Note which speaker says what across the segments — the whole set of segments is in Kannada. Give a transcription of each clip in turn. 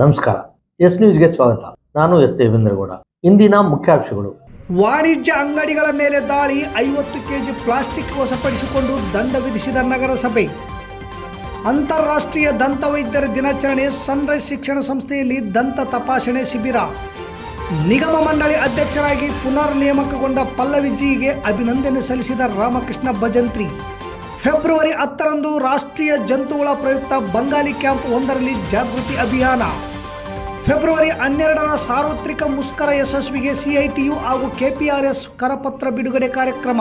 Speaker 1: ನಮಸ್ಕಾರ. ಎಸ್ ನ್ಯೂಸ್ಗೆ ಸ್ವಾಗತ. ನಾನು ಎಸ್ ದೇವೇಂದ್ರಗೌಡ. ಇಂದಿನ ಮುಖ್ಯಾಂಶಗಳು.
Speaker 2: ವಾಣಿಜ್ಯ ಅಂಗಡಿಗಳ ಮೇಲೆ ದಾಳಿ ಐವತ್ತು ಕೆಜಿ ಪ್ಲಾಸ್ಟಿಕ್ ವಶಪಡಿಸಿಕೊಂಡು ದಂಡ ವಿಧಿಸಿದ ನಗರಸಭೆ. ಅಂತಾರಾಷ್ಟ್ರೀಯ ದಂತ ವೈದ್ಯರ ದಿನಾಚರಣೆ ಸನ್ರೈಸ್ ಶಿಕ್ಷಣ ಸಂಸ್ಥೆಯಲ್ಲಿ ದಂತ ತಪಾಸಣೆ ಶಿಬಿರ. ನಿಗಮ ಮಂಡಳಿ ಅಧ್ಯಕ್ಷರಾಗಿ ಪುನರ್ ನೇಮಕಗೊಂಡ ಪಲ್ಲವಿ ಜಿಗೆ ಅಭಿನಂದನೆ ಸಲ್ಲಿಸಿದ ರಾಮಕೃಷ್ಣ ಭಜಂತ್ರಿ. ಫೆಬ್ರವರಿ ಹತ್ತರಂದು ರಾಷ್ಟ್ರೀಯ ಜಂತುಗಳ ಪ್ರಯುಕ್ತ ಬಂಗಾಲಿ ಕ್ಯಾಂಪ್ ಒಂದರಲ್ಲಿ ಜಾಗೃತಿ ಅಭಿಯಾನ. ಫೆಬ್ರವರಿ ಹನ್ನೆರಡರ ಸಾರ್ವತ್ರಿಕ ಮುಷ್ಕರ ಯಶಸ್ವಿಗೆ ಸಿಐಟಿಯು ಹಾಗೂ ಕೆಪಿಆರ್ಎಸ್ ಕರಪತ್ರ ಬಿಡುಗಡೆ ಕಾರ್ಯಕ್ರಮ.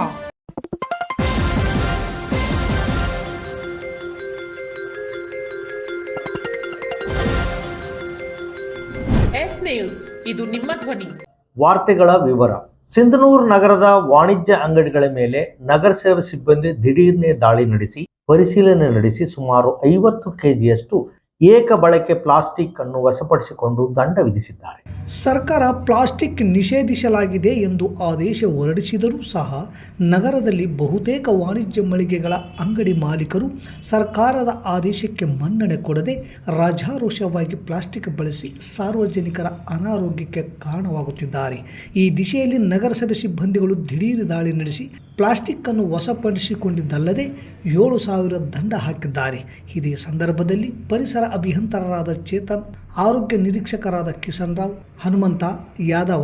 Speaker 3: ಎಸ್ ನ್ಯೂಸ್, ಇದು ನಿಮ್ಮ ಧ್ವನಿ.
Speaker 1: ವಾರ್ತೆಗಳ ವಿವರ. ಸಿಂಧನೂರು ನಗರದ ವಾಣಿಜ್ಯ ಅಂಗಡಿಗಳ ಮೇಲೆ ನಗರಸೇವೆ ಸಿಬ್ಬಂದಿ ದಿಢೀರ್ನೆ ದಾಳಿ ನಡೆಸಿ, ಪರಿಶೀಲನೆ ನಡೆಸಿ ಸುಮಾರು ಐವತ್ತು ಕೆಜಿಯಷ್ಟು ಏಕ ಬಳಕೆ ಪ್ಲಾಸ್ಟಿಕ್ ಅನ್ನು ವಶಪಡಿಸಿಕೊಂಡು ದಂಡ ವಿಧಿಸಿದ್ದಾರೆ.
Speaker 2: ಸರ್ಕಾರ ಪ್ಲಾಸ್ಟಿಕ್ ನಿಷೇಧಿಸಲಾಗಿದೆ ಎಂದು ಆದೇಶ ಹೊರಡಿಸಿದರೂ ಸಹ ನಗರದಲ್ಲಿ ಬಹುತೇಕ ವಾಣಿಜ್ಯ ಮಳಿಗೆಗಳ ಅಂಗಡಿ ಮಾಲೀಕರು ಸರ್ಕಾರದ ಆದೇಶಕ್ಕೆ ಮನ್ನಣೆ ಕೊಡದೆ ರಾಜಾರೋಷವಾಗಿ ಪ್ಲಾಸ್ಟಿಕ್ ಬಳಸಿ ಸಾರ್ವಜನಿಕರ ಅನಾರೋಗ್ಯಕ್ಕೆ ಕಾರಣವಾಗುತ್ತಿದ್ದಾರೆ. ಈ ದಿಶೆಯಲ್ಲಿ ನಗರಸಭೆ ಸಿಬ್ಬಂದಿಗಳು ದಿಢೀರ್ ದಾಳಿ ನಡೆಸಿ ಪ್ಲಾಸ್ಟಿಕ್ ಅನ್ನು ವಶಪಡಿಸಿಕೊಂಡಿದ್ದಲ್ಲದೆ ಏಳು ಸಾವಿರ ದಂಡ ಹಾಕಿದ್ದಾರೆ. ಇದೇ ಸಂದರ್ಭದಲ್ಲಿ ಪರಿಸರ ಅಭಿಯಂತರರಾದ ಚೇತನ್ ಆರೋಗ್ಯ ನಿರೀಕ್ಷಕರಾದ ಕಿಶನ್ ರಾವ್ ಹನುಮಂತ ಯಾದವ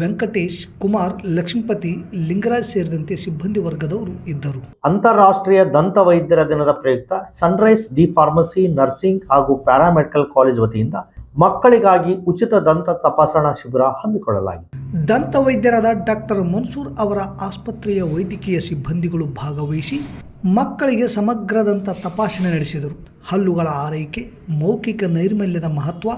Speaker 2: ವೆಂಕಟೇಶ್ ಕುಮಾರ್ ಲಕ್ಷ್ಮೀಪತಿ ಲಿಂಗರಾಜ್ ಸೇರಿದಂತೆ ಸಿಬ್ಬಂದಿ ವರ್ಗದವರು ಇದ್ದರು.
Speaker 1: ಅಂತಾರಾಷ್ಟ್ರೀಯ ದಂತ ವೈದ್ಯರ ದಿನದ ಪ್ರಯುಕ್ತ ಸನ್ರೈಸ್ ಡಿ ಫಾರ್ಮಸಿ ನರ್ಸಿಂಗ್ ಹಾಗೂ ಪ್ಯಾರಾಮೆಡಿಕಲ್ ಕಾಲೇಜ್ ವತಿಯಿಂದ ಮಕ್ಕಳಿಗಾಗಿ ಉಚಿತ ದಂತ ತಪಾಸಣಾ ಶಿಬಿರ ಹಮ್ಮಿಕೊಳ್ಳಲಾಗಿದೆ.
Speaker 2: ದಂತ ವೈದ್ಯರಾದ ಡಾಕ್ಟರ್ ಮನ್ಸೂರ್ ಅವರ ಆಸ್ಪತ್ರೆಯ ವೈದ್ಯಕೀಯ ಸಿಬ್ಬಂದಿಗಳು ಭಾಗವಹಿಸಿ ಮಕ್ಕಳಿಗೆ ಸಮಗ್ರದಂಥ ತಪಾಸಣೆ ನಡೆಸಿದರು. ಹಲ್ಲುಗಳ ಆರೈಕೆ, ಮೌಖಿಕ ನೈರ್ಮಲ್ಯದ ಮಹತ್ವ,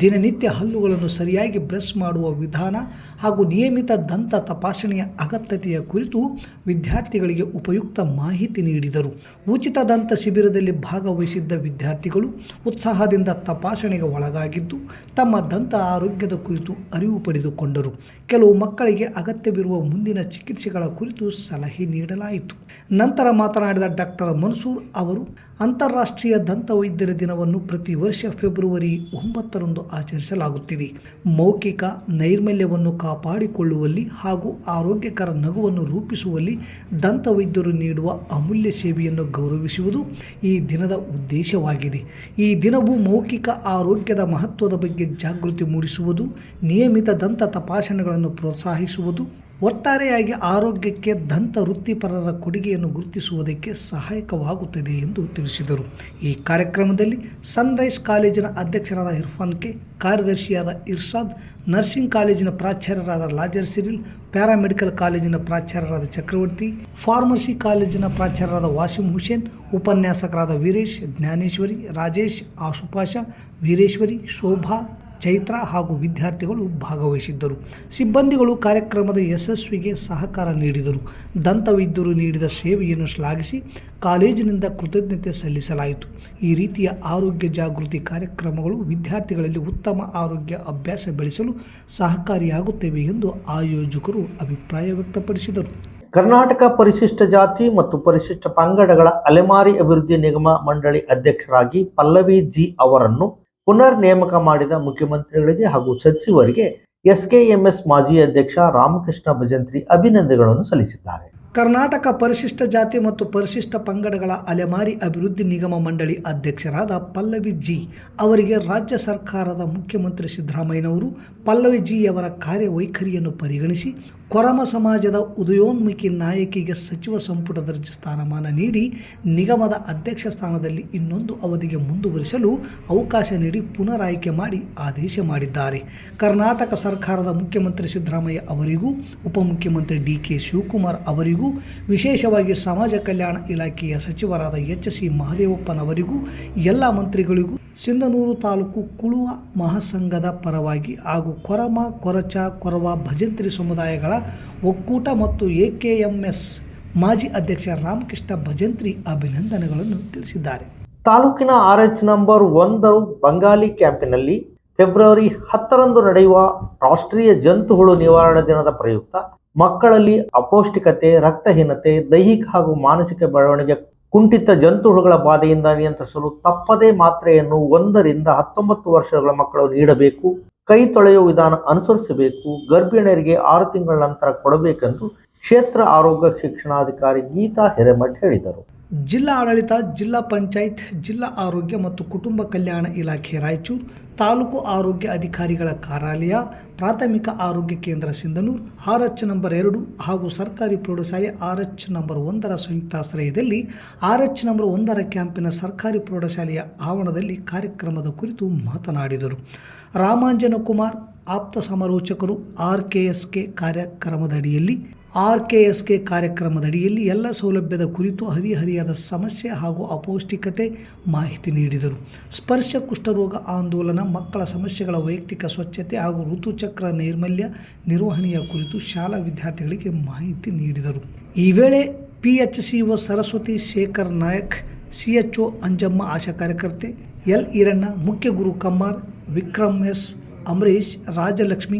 Speaker 2: ದಿನನಿತ್ಯ ಹಲ್ಲುಗಳನ್ನು ಸರಿಯಾಗಿ ಬ್ರಷ್ ಮಾಡುವ ವಿಧಾನ ಹಾಗೂ ನಿಯಮಿತ ದಂತ ತಪಾಸಣೆಯ ಅಗತ್ಯತೆಯ ಕುರಿತು ವಿದ್ಯಾರ್ಥಿಗಳಿಗೆ ಉಪಯುಕ್ತ ಮಾಹಿತಿ ನೀಡಿದರು. ಉಚಿತ ದಂತ ಶಿಬಿರದಲ್ಲಿ ಭಾಗವಹಿಸಿದ್ದ ವಿದ್ಯಾರ್ಥಿಗಳು ಉತ್ಸಾಹದಿಂದ ತಪಾಸಣೆಗೆ ಒಳಗಾಗಿದ್ದು, ತಮ್ಮ ದಂತ ಆರೋಗ್ಯದ ಕುರಿತು ಅರಿವು ಪಡೆದುಕೊಂಡರು. ಕೆಲವು ಮಕ್ಕಳಿಗೆ ಅಗತ್ಯವಿರುವ ಮುಂದಿನ ಚಿಕಿತ್ಸೆಗಳ ಕುರಿತು ಸಲಹೆ ನೀಡಲಾಯಿತು. ನಂತರ ಮಾತನಾಡಿದ ಡಾಕ್ಟರ್ ಮನ್ಸೂರ್ ಅವರು ಅಂತಾರಾಷ್ಟ್ರೀಯ ದಂತವೈದ್ಯರ ದಿನವನ್ನು ಪ್ರತಿ ವರ್ಷ ಫೆಬ್ರವರಿ ಒಂಬತ್ತರಂದು ಆಚರಿಸಲಾಗುತ್ತಿದೆ. ಮೌಖಿಕ ನೈರ್ಮಲ್ಯವನ್ನು ಕಾಪಾಡಿಕೊಳ್ಳುವಲ್ಲಿ ಹಾಗೂ ಆರೋಗ್ಯಕರ ನಗುವನ್ನು ರೂಪಿಸುವಲ್ಲಿ ದಂತವೈದ್ಯರು ನೀಡುವ ಅಮೂಲ್ಯ ಸೇವೆಯನ್ನು ಗೌರವಿಸುವುದು ಈ ದಿನದ ಉದ್ದೇಶವಾಗಿದೆ. ಈ ದಿನವು ಮೌಖಿಕ ಆರೋಗ್ಯದ ಮಹತ್ವದ ಬಗ್ಗೆ ಜಾಗೃತಿ ಮೂಡಿಸುವುದು, ನಿಯಮಿತ ದಂತ ತಪಾಸಣೆಗಳನ್ನು ಪ್ರೋತ್ಸಾಹಿಸುವುದು ಒಟ್ಟಾರೆಯಾಗಿ ಆರೋಗ್ಯಕ್ಕೆ ದಂತ ವೃತ್ತಿಪರರ ಕೊಡುಗೆಯನ್ನು ಗುರುತಿಸುವುದಕ್ಕೆ ಸಹಾಯಕವಾಗುತ್ತದೆ ಎಂದು ತಿಳಿಸಿದರು. ಈ ಕಾರ್ಯಕ್ರಮದಲ್ಲಿ ಸನ್ರೈಸ್ ಕಾಲೇಜಿನ ಅಧ್ಯಕ್ಷರಾದ ಇರ್ಫಾನ್ ಕೆ ಕಾರ್ಯದರ್ಶಿಯಾದ ಇರ್ಸಾದ್ ನರ್ಸಿಂಗ್ ಕಾಲೇಜಿನ ಪ್ರಾಚಾರ್ಯರಾದ ಲಾಜರ್ ಸಿರಿಲ್, ಪ್ಯಾರಾಮೆಡಿಕಲ್ ಕಾಲೇಜಿನ ಪ್ರಾಚಾರ್ಯರಾದ ಚಕ್ರವರ್ತಿ, ಫಾರ್ಮಸಿ ಕಾಲೇಜಿನ ಪ್ರಾಚಾರ್ಯರಾದ ವಾಸಿಂ ಹುಸೇನ್, ಉಪನ್ಯಾಸಕರಾದ ವೀರೇಶ್, ಜ್ಞಾನೇಶ್ವರಿ, ರಾಜೇಶ್ ಆಶುಪಾಷ ವೀರೇಶ್ವರಿ, ಶೋಭಾ ಚೈತ್ರ ಹಾಗೂ ವಿದ್ಯಾರ್ಥಿಗಳು ಭಾಗವಹಿಸಿದ್ದರು. ಸಿಬ್ಬಂದಿಗಳು ಕಾರ್ಯಕ್ರಮದ ಯಶಸ್ವಿಗೆ ಸಹಕಾರ ನೀಡಿದರು. ದಂತವೈದ್ಯರು ನೀಡಿದ ಸೇವೆಯನ್ನು ಶ್ಲಾಘಿಸಿ ಕಾಲೇಜಿನಿಂದ ಕೃತಜ್ಞತೆ ಸಲ್ಲಿಸಲಾಯಿತು. ಈ ರೀತಿಯ ಆರೋಗ್ಯ ಜಾಗೃತಿ ಕಾರ್ಯಕ್ರಮಗಳು ವಿದ್ಯಾರ್ಥಿಗಳಲ್ಲಿ ಉತ್ತಮ ಆರೋಗ್ಯ ಅಭ್ಯಾಸ ಬೆಳೆಸಲು ಸಹಕಾರಿಯಾಗುತ್ತವೆ ಎಂದು ಆಯೋಜಕರು ಅಭಿಪ್ರಾಯ ವ್ಯಕ್ತಪಡಿಸಿದರು.
Speaker 1: ಕರ್ನಾಟಕ ಪರಿಶಿಷ್ಟ ಜಾತಿ ಮತ್ತು ಪರಿಶಿಷ್ಟ ಪಂಗಡಗಳ ಅಲೆಮಾರಿ ಅಭಿವೃದ್ಧಿ ನಿಗಮ ಮಂಡಳಿ ಅಧ್ಯಕ್ಷರಾಗಿ ಪಲ್ಲವಿ ಜಿ ಅವರನ್ನು ಪುನರ್ ನೇಮಕ ಮಾಡಿದ ಮುಖ್ಯಮಂತ್ರಿಗಳಿಗೆ ಹಾಗೂ ಸಚಿವರಿಗೆ ಎಸ್ಕೆಎಂಎಸ್ ಮಾಜಿ ಅಧ್ಯಕ್ಷ ರಾಮಕೃಷ್ಣ ಭಜಂತ್ರಿ ಅಭಿನಂದನೆಗಳನ್ನು ಸಲ್ಲಿಸಿದ್ದಾರೆ.
Speaker 2: ಕರ್ನಾಟಕ ಪರಿಶಿಷ್ಟ ಜಾತಿ ಮತ್ತು ಪರಿಶಿಷ್ಟ ಪಂಗಡಗಳ ಅಲೆಮಾರಿ ಅಭಿವೃದ್ಧಿ ನಿಗಮ ಮಂಡಳಿ ಅಧ್ಯಕ್ಷರಾದ ಪಲ್ಲವಿ ಜಿ. ಅವರಿಗೆ ರಾಜ್ಯ ಸರ್ಕಾರದ ಮುಖ್ಯಮಂತ್ರಿ ಸಿದ್ದರಾಮಯ್ಯನವರು ಪಲ್ಲವಿ ಜಿಯವರ ಕಾರ್ಯವೈಖರಿಯನ್ನು ಪರಿಗಣಿಸಿ ಕೊರಮ ಸಮಾಜದ ಉದಯೋನ್ಮುಖಿ ನಾಯಕಿಗೆ ಸಚಿವ ಸಂಪುಟ ದರ್ಜೆ ಸ್ಥಾನಮಾನ ನೀಡಿ ನಿಗಮದ ಅಧ್ಯಕ್ಷ ಸ್ಥಾನದಲ್ಲಿ ಇನ್ನೊಂದು ಅವಧಿಗೆ ಮುಂದುವರಿಸಲು ಅವಕಾಶ ನೀಡಿ ಪುನರಾಯ್ಕೆ ಮಾಡಿ ಆದೇಶ ಮಾಡಿದ್ದಾರೆ. ಕರ್ನಾಟಕ ಸರ್ಕಾರದ ಮುಖ್ಯಮಂತ್ರಿ ಸಿದ್ದರಾಮಯ್ಯ ಅವರಿಗೂ ಉಪಮುಖ್ಯಮಂತ್ರಿ ಡಿ ಕೆ ಶಿವಕುಮಾರ್ ಅವರಿಗೂ ವಿಶೇಷವಾಗಿ ಸಮಾಜ ಕಲ್ಯಾಣ ಇಲಾಖೆಯ ಸಚಿವರಾದ ಎಚ್ ಸಿ ಮಹದೇವಪ್ಪನವರಿಗೂ ಎಲ್ಲ ಮಂತ್ರಿಗಳಿಗೂ ಸಿಂಧನೂರು ತಾಲೂಕು ಕುಳುವ ಮಹಾಸಂಘದ ಪರವಾಗಿ ಹಾಗೂ ಕೊರಮ, ಕೊರಚ, ಕೊರವ ಭಜಂತ್ರಿ ಸಮುದಾಯಗಳ ಒಕ್ಕೂಟ ಮತ್ತು ಎಕೆಎಂಎಸ್ ಮಾಜಿ ಅಧ್ಯಕ್ಷ ರಾಮಕೃಷ್ಣ ಭಜಂತ್ರಿ ಅಭಿನಂದನೆಗಳನ್ನು ತಿಳಿಸಿದ್ದಾರೆ.
Speaker 1: ತಾಲೂಕಿನ ಆರ್ ಎಚ್ ನಂಬರ್ ಒಂದು ಬಂಗಾಲಿ ಕ್ಯಾಂಪಿನಲ್ಲಿ ಫೆಬ್ರವರಿ ಹತ್ತರಂದು ನಡೆಯುವ ರಾಷ್ಟ್ರೀಯ ಜಂತುಹುಳು ನಿವಾರಣಾ ದಿನದ ಪ್ರಯುಕ್ತ ಮಕ್ಕಳಲ್ಲಿ ಅಪೌಷ್ಟಿಕತೆ, ರಕ್ತಹೀನತೆ, ದೈಹಿಕ ಹಾಗೂ ಮಾನಸಿಕ ಬೆಳವಣಿಗೆ, ಕುಂಠಿತ ಜಂತುಹುಳುಗಳ ಬಾಧೆಯಿಂದ ನಿಯಂತ್ರಿಸಲು ತಪ್ಪದೇ ಮಾತ್ರೆಯನ್ನು ಒಂದರಿಂದ ಹತ್ತೊಂಬತ್ತು ವರ್ಷಗಳ ಮಕ್ಕಳು ನೀಡಬೇಕು, ಕೈ ತೊಳೆಯುವ ವಿಧಾನ ಅನುಸರಿಸಬೇಕು, ಗರ್ಭಿಣಿಯರಿಗೆ ಆರು ತಿಂಗಳ ನಂತರ ಕೊಡಬೇಕೆಂದು ಕ್ಷೇತ್ರ ಆರೋಗ್ಯ ಶಿಕ್ಷಣಾಧಿಕಾರಿ ಗೀತಾ ಹಿರೇಮಠ್ ಹೇಳಿದರು.
Speaker 2: ಜಿಲ್ಲಾ ಆಡಳಿತ, ಜಿಲ್ಲಾ ಪಂಚಾಯತ್, ಜಿಲ್ಲಾ ಆರೋಗ್ಯ ಮತ್ತು ಕುಟುಂಬ ಕಲ್ಯಾಣ ಇಲಾಖೆ ರಾಯಚೂರು, ತಾಲೂಕು ಆರೋಗ್ಯ ಅಧಿಕಾರಿಗಳ ಕಾರ್ಯಾಲಯ, ಪ್ರಾಥಮಿಕ ಆರೋಗ್ಯ ಕೇಂದ್ರ ಸಿಂಧನೂರು ಆರ್ ಎಚ್ ನಂಬರ್ ಎರಡು ಹಾಗೂ ಸರ್ಕಾರಿ ಪ್ರೌಢಶಾಲೆ ಆರ್ ಎಚ್ ನಂಬರ್ ಒಂದರ ಸಂಯುಕ್ತಾಶ್ರಯದಲ್ಲಿ ಆರ್ ಎಚ್ ನಂಬರ್ ಒಂದರ ಕ್ಯಾಂಪಿನ ಸರ್ಕಾರಿ ಪ್ರೌಢಶಾಲೆಯ ಆವರಣದಲ್ಲಿ ಕಾರ್ಯಕ್ರಮದ ಕುರಿತು ಮಾತನಾಡಿದರು. ರಾಮಾಂಜನ ಕುಮಾರ್ ಆಪ್ತ ಸಮಾಲೋಚಕರು ಆರ್ ಕೆ ಎಸ್ ಕೆ ಕಾರ್ಯಕ್ರಮದಡಿಯಲ್ಲಿ ಆರ್ ಕೆ ಎಸ್ ಕೆ ಕಾರ್ಯಕ್ರಮದಡಿಯಲ್ಲಿ ಎಲ್ಲ ಸೌಲಭ್ಯದ ಕುರಿತು ಹದಿಹರಿಯಾದ ಸಮಸ್ಯೆ ಹಾಗೂ ಅಪೌಷ್ಟಿಕತೆ ಮಾಹಿತಿ ನೀಡಿದರು. ಸ್ಪರ್ಶ ಕುಷ್ಠರೋಗ ಆಂದೋಲನ, ಮಕ್ಕಳ ಸಮಸ್ಯೆಗಳ ವೈಯಕ್ತಿಕ ಸ್ವಚ್ಛತೆ ಹಾಗೂ ಋತುಚಕ್ರ ನೈರ್ಮಲ್ಯ ನಿರ್ವಹಣೆಯ ಕುರಿತು ಶಾಲಾ ವಿದ್ಯಾರ್ಥಿಗಳಿಗೆ ಮಾಹಿತಿ ನೀಡಿದರು. ಈ ವೇಳೆ P H C O Saraswati Shekhar Nayak C H O Anjamma ಆಶಾ ಕಾರ್ಯಕರ್ತೆ ಎಲ್ ಈರಣ್ಣ, ಮುಖ್ಯ ಗುರು Kammar, Vikram S Amaresh Rajalakshmi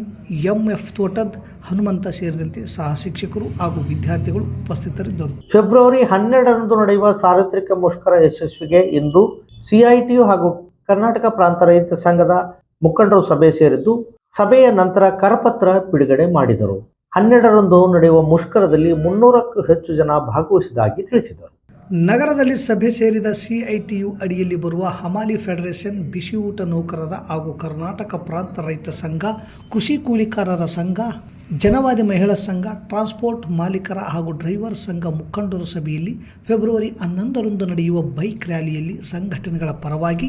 Speaker 2: M F Totad Hanumantha ಸೇರಿದಂತೆ ಸಹ ಶಿಕ್ಷಕರು ಹಾಗೂ ವಿದ್ಯಾರ್ಥಿಗಳು ಉಪಸ್ಥಿತರಿದ್ದರು.
Speaker 1: ಫೆಬ್ರವರಿ ಹನ್ನೆರಡರಂದು ನಡೆಯುವ ಸಾರ್ವತ್ರಿಕ ಮುಷ್ಕರ ಯಶಸ್ವಿಗೆ ಇಂದು ಸಿಐಟಿಯು ಹಾಗೂ ಕರ್ನಾಟಕ ಪ್ರಾಂತ ರೈತ ಸಂಘದ ಮುಖಂಡರು ಸಭೆ ಸೇರಿದ್ದು, ಸಭೆಯ ನಂತರ ಕರಪತ್ರ ಬಿಡುಗಡೆ ಮಾಡಿದರು. ಹನ್ನೆರಡರಂದು ನಡೆಯುವ ಮುಷ್ಕರದಲ್ಲಿ ಮುನ್ನೂರಕ್ಕೂ ಹೆಚ್ಚು ಜನ ಭಾಗವಹಿಸಿದಾಗಿ ತಿಳಿಸಿದರು.
Speaker 2: ನಗರದಲ್ಲಿ ಸಭೆ ಸೇರಿದ ಸಿಐಟಿಯು ಅಡಿಯಲ್ಲಿ ಬರುವ ಹಮಾಲಿ ಫೆಡರೇಷನ್ ಬಿಸಿಯೂಟ ನೌಕರರ ಹಾಗೂ ಕರ್ನಾಟಕ ಪ್ರಾಂತ ರೈತ ಸಂಘ, ಕೃಷಿ ಕೂಲಿಕಾರರ ಸಂಘ ಜನವಾದಿ ಮಹಿಳಾ ಸಂಘ ಟ್ರಾನ್ಸ್ಪೋರ್ಟ್ ಮಾಲೀಕರ ಹಾಗೂ ಡ್ರೈವರ್ ಸಂಘ ಮುಖಂಡರ ಸಭೆಯಲ್ಲಿ ಫೆಬ್ರವರಿ ಹನ್ನೊಂದರಂದು ನಡೆಯುವ ಬೈಕ್ ರ್ಯಾಲಿಯಲ್ಲಿ ಸಂಘಟನೆಗಳ ಪರವಾಗಿ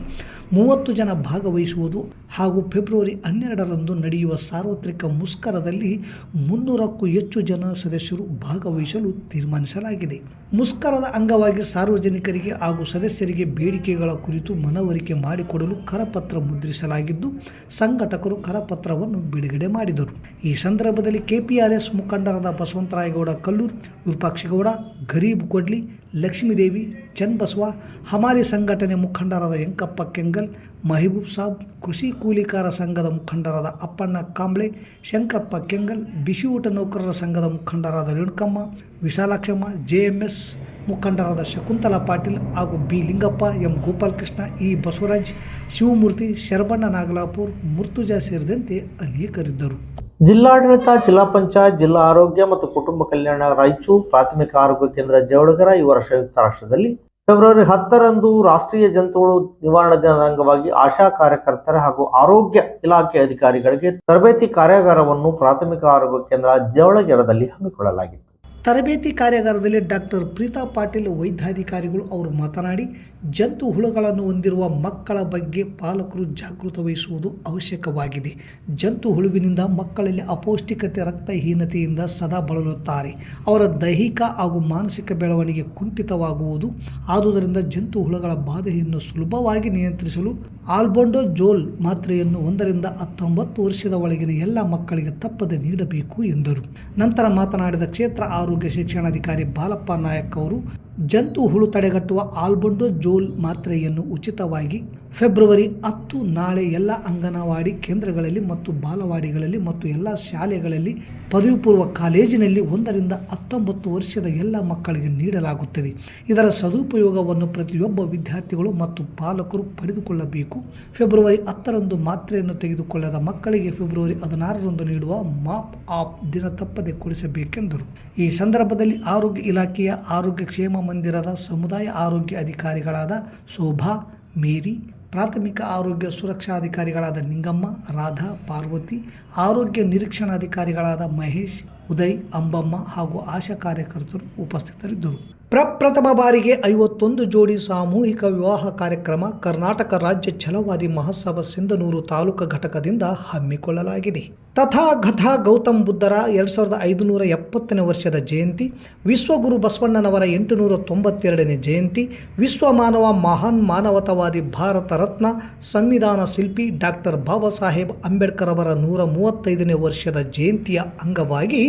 Speaker 2: ಮೂವತ್ತು ಜನ ಭಾಗವಹಿಸುವುದು ಹಾಗೂ ಫೆಬ್ರವರಿ ಹನ್ನೆರಡರಂದು ನಡೆಯುವ ಸಾರ್ವತ್ರಿಕ ಮುಷ್ಕರದಲ್ಲಿ ಮುನ್ನೂರಕ್ಕೂ ಹೆಚ್ಚು ಜನ ಸದಸ್ಯರು ಭಾಗವಹಿಸಲು ತೀರ್ಮಾನಿಸಲಾಗಿದೆ. ಮುಷ್ಕರದ ಅಂಗವಾಗಿ ಸಾರ್ವಜನಿಕರಿಗೆ ಹಾಗೂ ಸದಸ್ಯರಿಗೆ ಬೇಡಿಕೆಗಳ ಕುರಿತು ಮನವರಿಕೆ ಮಾಡಿಕೊಡಲು ಕರಪತ್ರ ಮುದ್ರಿಸಲಾಗಿದ್ದು, ಸಂಘಟಕರು ಕರಪತ್ರವನ್ನು ಬಿಡುಗಡೆ ಮಾಡಿದರು. ಈ ಸಂದರ್ಭದಲ್ಲಿ ಕೆಪಿಆರ್ಎಸ್ ಮುಖಂಡರಾದ ಬಸವಂತರಾಯಗೌಡ ಕಲ್ಲೂರ್ ವಿರೂಪಾಕ್ಷಿಗೌಡ ಗರೀಬ್ ಕೊಡ್ಲಿ ಲಕ್ಷ್ಮೀದೇವಿ ಚನ್ನಬಸವ ಹಮಾರಿ ಸಂಘಟನೆ ಮುಖಂಡರಾದ ಯಂಕಪ್ಪ ಕೆಂಗಲ್, ಮಹಿಬೂಬ್ ಸಾಬ್, ಕೃಷಿ ಕೂಲಿಕಾರ ಸಂಘದ ಮುಖಂಡರಾದ ಅಪ್ಪಣ್ಣ ಕಾಂಬ್ಳೆ, ಶಂಕರಪ್ಪ ಕೆಂಗಲ್ ಬಿಸಿಯೂಟ ನೌಕರರ ಸಂಘದ ಮುಖಂಡರಾದ Renukamma, Vishalakshamma J M S ಮುಖಂಡರಾದ ಶಕುಂತಲಾ ಪಾಟೀಲ್ ಹಾಗೂ B Lingappa, M Gopalakrishna, E Basavaraj, Shivamurthy, Sharabanna Nagalapur, Murtuza ಸೇರಿದಂತೆ ಅನೇಕರಿದ್ದರು.
Speaker 1: ಜಿಲ್ಲಾಡಳಿತ, ಜಿಲ್ಲಾ ಪಂಚಾಯತ್, ಜಿಲ್ಲಾ ಆರೋಗ್ಯ ಮತ್ತು ಕುಟುಂಬ ಕಲ್ಯಾಣ ರಾಯಚೂರು ಪ್ರಾಥಮಿಕ ಆರೋಗ್ಯ ಕೇಂದ್ರ ಜವಳಗರ ಇವರ ಸಂಯುಕ್ತ ರಾಷ್ಟ್ರದಲ್ಲಿ ಫೆಬ್ರವರಿ ಹತ್ತರಂದು ರಾಷ್ಟ್ರೀಯ ಜಂತುಗಳು ನಿವಾರಣಾ ದಿನದ ಅಂಗವಾಗಿ ಆಶಾ ಕಾರ್ಯಕರ್ತರ ಹಾಗೂ ಆರೋಗ್ಯ ಇಲಾಖೆ ಅಧಿಕಾರಿಗಳಿಗೆ ತರಬೇತಿ ಕಾರ್ಯಾಗಾರವನ್ನು ಪ್ರಾಥಮಿಕ ಆರೋಗ್ಯ ಕೇಂದ್ರ ಜವಳಗೆರದಲ್ಲಿ ಹಮ್ಮಿಕೊಳ್ಳಲಾಗಿತ್ತು.
Speaker 2: ತರಬೇತಿ ಕಾರ್ಯಾಗಾರದಲ್ಲಿ ಡಾಕ್ಟರ್ ಪ್ರೀತಾ ಪಾಟೀಲ್, ವೈದ್ಯಾಧಿಕಾರಿಗಳು ಅವರು ಮಾತನಾಡಿ ಜಂತು ಹುಳುಗಳನ್ನು ಹೊಂದಿರುವ ಮಕ್ಕಳ ಬಗ್ಗೆ ಪಾಲಕರು ಜಾಗೃತ ವಹಿಸುವುದು ಅವಶ್ಯಕವಾಗಿದೆ. ಜಂತು ಹುಳುವಿನಿಂದ ಮಕ್ಕಳಲ್ಲಿ ಅಪೌಷ್ಟಿಕತೆ, ರಕ್ತಹೀನತೆಯಿಂದ ಸದಾ ಬಳಲುತ್ತಾರೆ. ಅವರ ದೈಹಿಕ ಹಾಗೂ ಮಾನಸಿಕ ಬೆಳವಣಿಗೆ ಕುಂಠಿತವಾಗುವುದು. ಆದುದರಿಂದ ಜಂತು ಹುಳುಗಳ ಬಾಧೆಯನ್ನು ಸುಲಭವಾಗಿ ನಿಯಂತ್ರಿಸಲು ಆಲ್ಬೊಂಡೋ ಜೋಲ್ ಮಾತ್ರೆಯನ್ನು ಒಂದರಿಂದ ಹತ್ತೊಂಬತ್ತು ವರ್ಷದ ಒಳಗಿನ ಎಲ್ಲ ಮಕ್ಕಳಿಗೆ ತಪ್ಪದೆ ನೀಡಬೇಕು ಎಂದರು. ನಂತರ ಮಾತನಾಡಿದ ಕ್ಷೇತ್ರ ಆರೋಗ್ಯ ಶಿಕ್ಷಣಾಧಿಕಾರಿ ಬಾಲಪ್ಪ ನಾಯಕ್ ಅವರು ಜಂತು ಹುಳು ತಡೆಗಟ್ಟುವ ಆಲ್ಬೊಂಡೋ ಜೋಲ್ ಮಾತ್ರೆಯನ್ನು ಉಚಿತವಾಗಿ ಫೆಬ್ರವರಿ ಹತ್ತು ನಾಳೆ ಎಲ್ಲ ಅಂಗನವಾಡಿ ಕೇಂದ್ರಗಳಲ್ಲಿ ಮತ್ತು ಬಾಲವಾಡಿಗಳಲ್ಲಿ ಮತ್ತು ಎಲ್ಲ ಶಾಲೆಗಳಲ್ಲಿ ಪದವಿ ಪೂರ್ವ ಕಾಲೇಜಿನಲ್ಲಿ ಒಂದರಿಂದ ಹತ್ತೊಂಬತ್ತು ವರ್ಷದ ಎಲ್ಲ ಮಕ್ಕಳಿಗೆ ನೀಡಲಾಗುತ್ತದೆ. ಇದರ ಸದುಪಯೋಗವನ್ನು ಪ್ರತಿಯೊಬ್ಬ ವಿದ್ಯಾರ್ಥಿಗಳು ಮತ್ತು ಪಾಲಕರು ಪಡೆದುಕೊಳ್ಳಬೇಕು. ಫೆಬ್ರವರಿ ಹತ್ತರಂದು ಮಾತ್ರೆಯನ್ನು ತೆಗೆದುಕೊಳ್ಳದ ಮಕ್ಕಳಿಗೆ ಫೆಬ್ರವರಿ ಹದಿನಾರರಂದು ನೀಡುವ ಮಾಪ್ ಆಪ್ ದಿನ ತಪ್ಪದೆ ಕೊಡಿಸಬೇಕೆಂದರು. ಈ ಸಂದರ್ಭದಲ್ಲಿ ಆರೋಗ್ಯ ಇಲಾಖೆಯ ಆರೋಗ್ಯ ಕ್ಷೇಮ ಮಂದಿರದ ಸಮುದಾಯ ಆರೋಗ್ಯ ಅಧಿಕಾರಿಗಳಾದ ಶೋಭಾ, ಮೇರಿ ಪ್ರಾಥಮಿಕ ಆರೋಗ್ಯ ಸುರಕ್ಷಾಧಿಕಾರಿಗಳಾದ ನಿಂಗಮ್ಮ, ರಾಧಾ, ಪಾರ್ವತಿ, ಆರೋಗ್ಯ ನಿರೀಕ್ಷಣಾಧಿಕಾರಿಗಳಾದ ಮಹೇಶ್, ಉದಯ್, ಅಂಬಮ್ಮ ಹಾಗೂ ಆಶಾ ಕಾರ್ಯಕರ್ತರು ಉಪಸ್ಥಿತರಿದ್ದರು. ಪ್ರಪ್ರಥಮ ಬಾರಿಗೆ ಐವತ್ತೊಂದು ಜೋಡಿ ಸಾಮೂಹಿಕ ವಿವಾಹ ಕಾರ್ಯಕ್ರಮ ಕರ್ನಾಟಕ ರಾಜ್ಯ ಛಲವಾದಿ ಮಹೋತ್ಸವ ಸಿಂಧನೂರು ತಾಲೂಕು ಘಟಕದಿಂದ ಹಮ್ಮಿಕೊಳ್ಳಲಾಗಿದೆ. ತಥಾಗತ ಗೌತಮ್ ಬುದ್ಧರ ಎರಡು ಸಾವಿರದ ಐದುನೂರ ಎಪ್ಪತ್ತನೇ ವರ್ಷದ ಜಯಂತಿ, ವಿಶ್ವಗುರು ಬಸವಣ್ಣನವರ ಎಂಟುನೂರ ತೊಂಬತ್ತೆರಡನೇ ಜಯಂತಿ, ವಿಶ್ವ ಮಾನವ ಮಹಾನ್ ಮಾನವತಾವಾದಿ ಭಾರತ ರತ್ನ ಸಂವಿಧಾನ ಶಿಲ್ಪಿ ಡಾಕ್ಟರ್ ಬಾಬಾ ಸಾಹೇಬ್ ಅಂಬೇಡ್ಕರ್ ಅವರ ನೂರ ಮೂವತ್ತೈದನೇ ವರ್ಷದ ಜಯಂತಿಯ ಅಂಗವಾಗಿ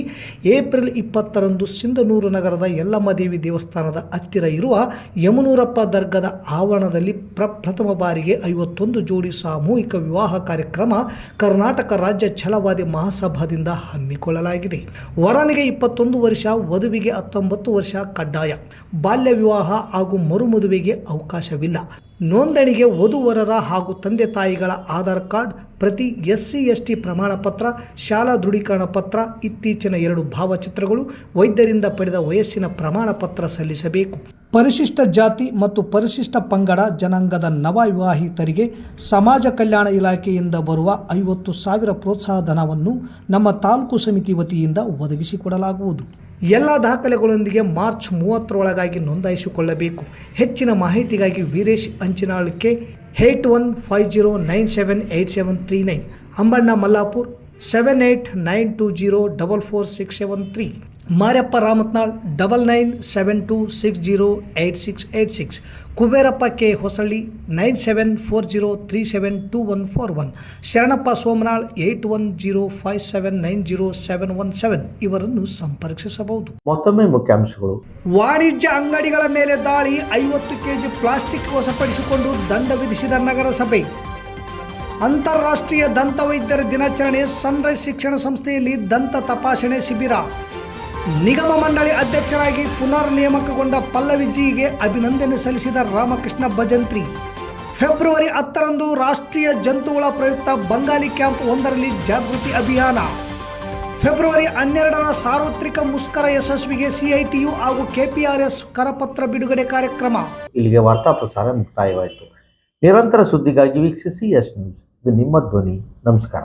Speaker 2: ಏಪ್ರಿಲ್ ಇಪ್ಪತ್ತರಂದು ಸಿಂಧನೂರು ನಗರದ ಯಲ್ಲಮ್ಮ ದೇವಿ ದೇವಸ್ಥಾನ ದೇವಸ್ಥಾನದ ಹತ್ತಿರ ಇರುವ ಯಮನೂರಪ್ಪ ದರ್ಗದ ಆವರಣದಲ್ಲಿ ಪ್ರಪ್ರಥಮ ಬಾರಿಗೆ ಐವತ್ತೊಂದು ಜೋಡಿ ಸಾಮೂಹಿಕ ವಿವಾಹ ಕಾರ್ಯಕ್ರಮ ಕರ್ನಾಟಕ ರಾಜ್ಯ ಛಲವಾದಿ ಮಹಾಸಭಾದಿಂದ ಹಮ್ಮಿಕೊಳ್ಳಲಾಗಿದೆ. ವರನಿಗೆ ಇಪ್ಪತ್ತೊಂದು ವರ್ಷ, ವಧುವಿಗೆ ಹತ್ತೊಂಬತ್ತು ವರ್ಷ ಕಡ್ಡಾಯ. ಬಾಲ್ಯ ವಿವಾಹ ಹಾಗೂ ಮರುಮದುವೆಗೆ ಅವಕಾಶವಿಲ್ಲ. ನೋಂದಣಿಗೆ ವಧುವರರ ಹಾಗೂ ತಂದೆ ತಾಯಿಗಳ ಆಧಾರ್ ಕಾರ್ಡ್ ಪ್ರತಿ ಎಸ್ ಸಿ ಎಸ್ ಟಿ ಪ್ರಮಾಣ ಪತ್ರ, ಶಾಲಾ ದೃಢೀಕರಣ ಪತ್ರ, ಇತ್ತೀಚಿನ ಎರಡು ಭಾವಚಿತ್ರಗಳು ವೈದ್ಯರಿಂದ ಪಡೆದ ವಯಸ್ಸಿನ ಪ್ರಮಾಣ ಪತ್ರ ಸಲ್ಲಿಸಬೇಕು. ಪರಿಶಿಷ್ಟ ಜಾತಿ ಮತ್ತು ಪರಿಶಿಷ್ಟ ಪಂಗಡ ಜನಾಂಗದ ನವ ವಿವಾಹಿತರಿಗೆ ಸಮಾಜ ಕಲ್ಯಾಣ ಇಲಾಖೆಯಿಂದ ಬರುವ ಐವತ್ತು ಸಾವಿರ ಪ್ರೋತ್ಸಾಹ ಧನವನ್ನು ನಮ್ಮ ತಾಲೂಕು ಸಮಿತಿ ವತಿಯಿಂದ ಒದಗಿಸಿಕೊಡಲಾಗುವುದು. ಎಲ್ಲ ದಾಖಲೆಗಳೊಂದಿಗೆ ಮಾರ್ಚ್ ಮೂವತ್ತರೊಳಗಾಗಿ ನೋಂದಾಯಿಸಿಕೊಳ್ಳಬೇಕು. ಹೆಚ್ಚಿನ ಮಾಹಿತಿಗಾಗಿ Veeresh ಅಂಚಿನಾಳಕ್ಕೆ eight one five zero nine seven eight seven three nine. Ambanna Mallapur, seven eight nine two zero double four six seven three. Maryappa Ramatnal double nine seven two six zero eight six eight six Kuberappa K Hosalli nine seven four zero three seven two one four one Sharanappa Somanal eight one zero five seven nine zero seven one seven ಇವರನ್ನು ಸಂಪರ್ಕಿಸಬಹುದು.
Speaker 1: ಮತ್ತೊಮ್ಮೆ ಮುಖ್ಯಾಂಶಗಳು.
Speaker 2: ವಾಣಿಜ್ಯ ಅಂಗಡಿಗಳ ಮೇಲೆ ದಾಳಿ ಐವತ್ತು ಕೆಜಿ ಪ್ಲಾಸ್ಟಿಕ್ ವಶಪಡಿಸಿಕೊಂಡು ದಂಡ ವಿಧಿಸಿದ ನಗರಸಭೆ. ಅಂತಾರಾಷ್ಟ್ರೀಯ ದಂತ ವೈದ್ಯರ ದಿನಾಚರಣೆ ಸನ್ರೈಸ್ ಶಿಕ್ಷಣ ಸಂಸ್ಥೆಯಲ್ಲಿ ದಂತ ತಪಾಸಣೆ ಶಿಬಿರ. ನಿಗಮ ಮಂಡಳಿ ಅಧ್ಯಕ್ಷರಾಗಿ ಪುನರ್ ನೇಮಕಗೊಂಡ ಪಲ್ಲವಿಜಿಗೆ ಅಭಿನಂದನೆ ಸಲ್ಲಿಸಿದ ರಾಮಕೃಷ್ಣ ಭಜಂತ್ರಿ. ಫೆಬ್ರವರಿ ಹತ್ತರಂದು ರಾಷ್ಟ್ರೀಯ ಜಂತುಗಳ ಪ್ರಯುಕ್ತ ಬಂಗಾಲಿ ಕ್ಯಾಂಪ್ ಒಂದರಲ್ಲಿ ಜಾಗೃತಿ ಅಭಿಯಾನ. ಫೆಬ್ರವರಿ ಹನ್ನೆರಡರ ಸಾರ್ವತ್ರಿಕ ಮುಷ್ಕರ ಯಶಸ್ವಿಗೆ ಸಿಐಟಿಯು ಹಾಗೂ ಕೆಪಿಆರ್ಎಸ್ ಕರಪತ್ರ ಬಿಡುಗಡೆ ಕಾರ್ಯಕ್ರಮ.
Speaker 1: ಇಲ್ಲಿಗೆ ವಾರ್ತಾ ಪ್ರಸಾರ ಮುಕ್ತಾಯವಾಯಿತು. ನಿರಂತರ ಸುದ್ದಿಗಾಗಿ ವೀಕ್ಷಿಸಿ ಎಸ್ ನ್ಯೂಸ್. ಇದು ನಿಮ್ಮ ಧ್ವನಿ. ನಮಸ್ಕಾರ.